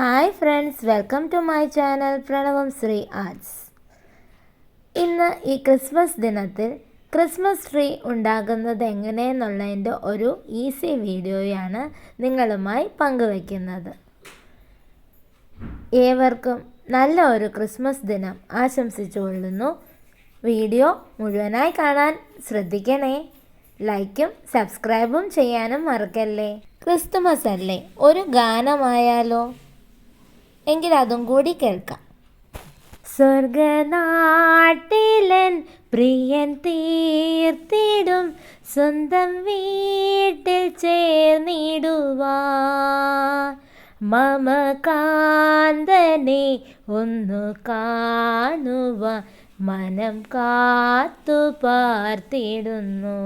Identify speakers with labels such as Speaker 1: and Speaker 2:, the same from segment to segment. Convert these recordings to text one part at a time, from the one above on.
Speaker 1: Hi friends welcome to my channel Pranavam Sree arts. ഇന്ന് ഈ Christmas ദിനത്തിൽ Christmas tree ഉണ്ടാകുന്നത് എങ്ങനെയെന്നുള്ളതിന്റെ ഒരു ഈസി വീഡിയോയാണ് നിങ്ങളുമായി പങ്കുവയ്ക്കുന്നത് ഏവർക്കും നല്ല ഒരു ക്രിസ്മസ് ദിനം ആശംസിച്ചുകൊള്ളുന്നു വീഡിയോ മുഴുവനായി കാണാൻ ശ്രദ്ധിക്കണേ. ലൈക്കും സബ്സ്ക്രൈബും ചെയ്യാനും മറക്കല്ലേ? ക്രിസ്തുമസ് അല്ലേ? ഒരു ഗാനമായാലോ? എങ്കിൽ അതും കൂടി കേൾക്കാം. സ്വർഗനാട്ടിലൻ പ്രിയൻ തീർത്തിടും സ്വന്തം വീട്ടിൽ ചേർന്നിടുവാ. മമ കാന്തനെ ഒന്നു കാണുക മനം കാത്തു പാർത്തിടുന്നു.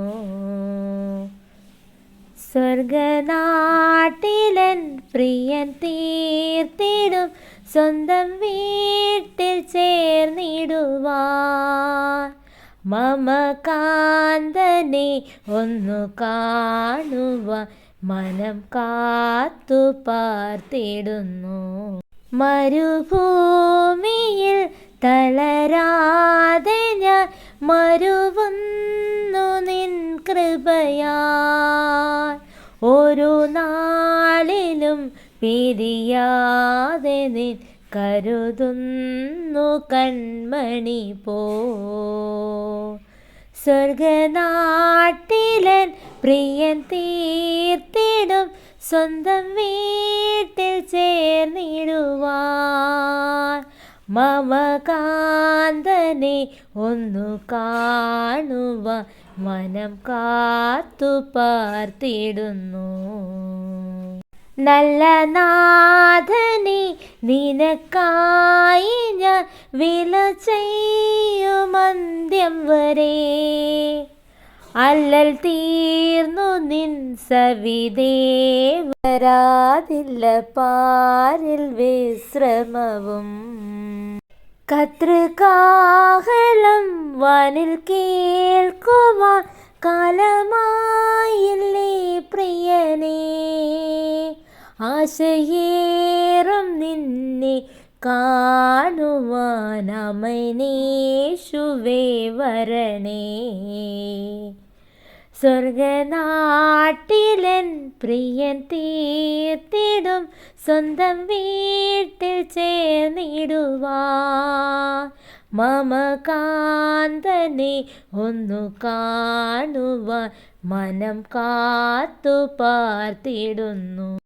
Speaker 1: സ്വർഗനാട്ടിലൻ പ്രിയൻ തീർത്തിടും. സ്വന്തം വീട്ടിൽ ചേർന്നിടുവാൻ മമ കാന്തനെ ഒന്നു കാണുവ മനം കാത്തു പാർത്തിടുന്നു. മരുഭൂമിയിൽ തളരാതെ ഞാൻ മരുവുന്നു നിൻ കൃപയാ പിരിയാതെ നിൻ കരുതുന്നു കൺമണി പോ. സ്വർഗനാട്ടിലൻ പ്രിയൻ തീർത്തിടും സ്വന്തം വീട്ടിൽ ചേർന്നിടുവാൻ. മമകാന്തനെ ഒന്നു കാണുവാൻ മനം കാത്തു പാർത്തിടുന്നു. നല്ല നാഥനെ നിനക്കായി ഞാൻ വില ചെയ്യുമന്ത്യം വരെ. അല്ലൽ തീർന്നു നിൻ സവിതേ വരാതില്ല പാരിൽ വിശ്രമവും. കതൃകാഹളം വാനിൽ കേൾക്കുവാൻ ആശയേറും നിന്നെ കാണുവാനമനേശുവേ വരണേ. സ്വർഗനാട്ടിലൻ പ്രിയൻ തീർത്തിടും സ്വന്തം വീട്ടിൽ ചേർന്നിടുവാ. മമ കാന്തനെ ഒന്നു കാണുവാൻ മനം കാത്തു പാർത്തിടുന്നു.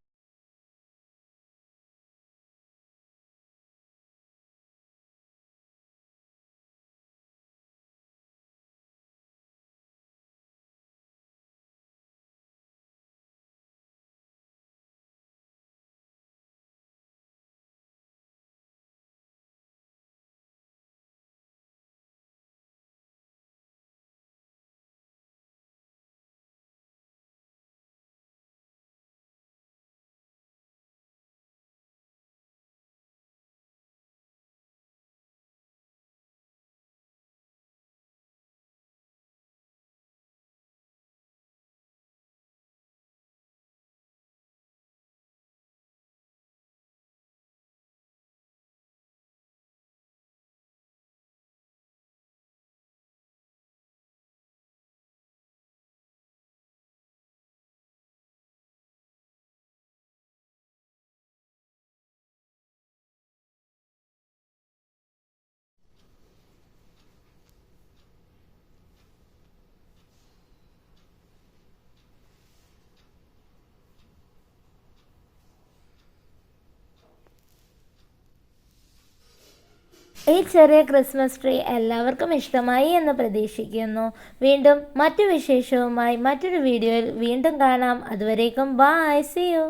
Speaker 1: ഈ ചെറിയ ക്രിസ്മസ് ട്രീ എല്ലാവർക്കും ഇഷ്ടമായി എന്ന് പ്രതീക്ഷിക്കുന്നു. വീണ്ടും മറ്റു വിശേഷവുമായി മറ്റൊരു വീഡിയോയിൽ വീണ്ടും കാണാം. അതുവരേക്കും ബായ് സി യു